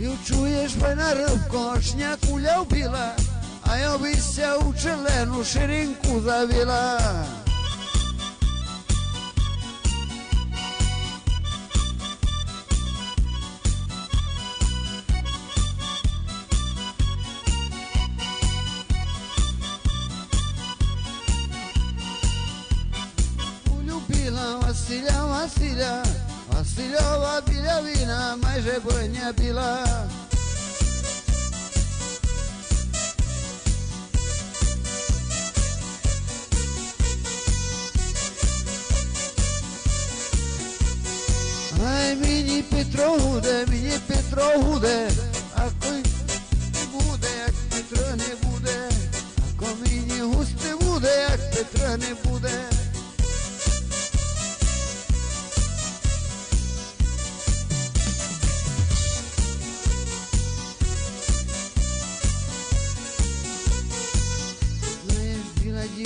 Ю чуєш мене рибко, шня куля вбила, а я вися у челену ширинку завіла. Улюбила Василя, Василя, Васильова біля віна, майже броня біла. Ай, мені Петро гуде, мені Петро гуде, а кой не буде, як Петро не буде, а ко мені густи буде, як Петро не буде.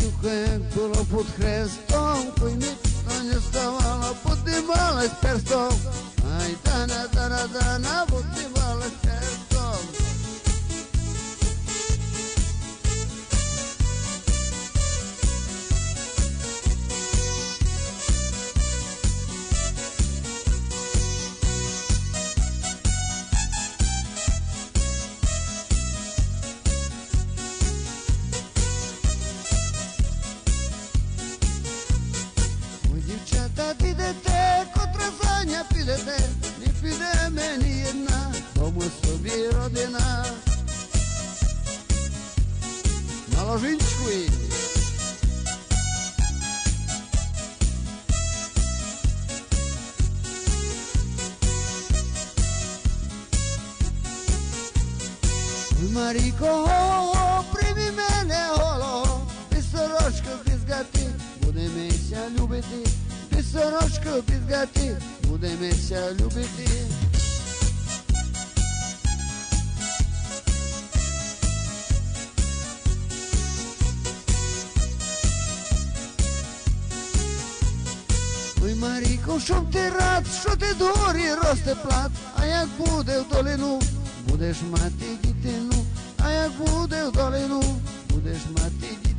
ciuchem, którą pod chrestom Kojnicą nie stawała, podymala z perstą Aj, dana, dana, dana, bo заня підете, не піде мені одна, бо ми собі родина. На ложинчику їй. Ой, Маріко, прийми мене голого, ти сорочку пізгати, будемося любити, ти сорочку пізгати, будемося любити. Ой, Маріко, щоб ти рад, що ти дорі росте плат, а як буде в долину, будеш мати дітину, а як буде в долину, будеш мати дітину.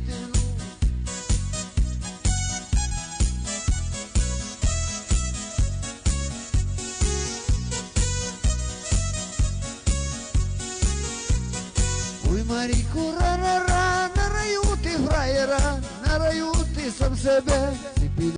Ой, Маріку, ра-ра-ра, на раю ти фраєра, на раю ти сам себе,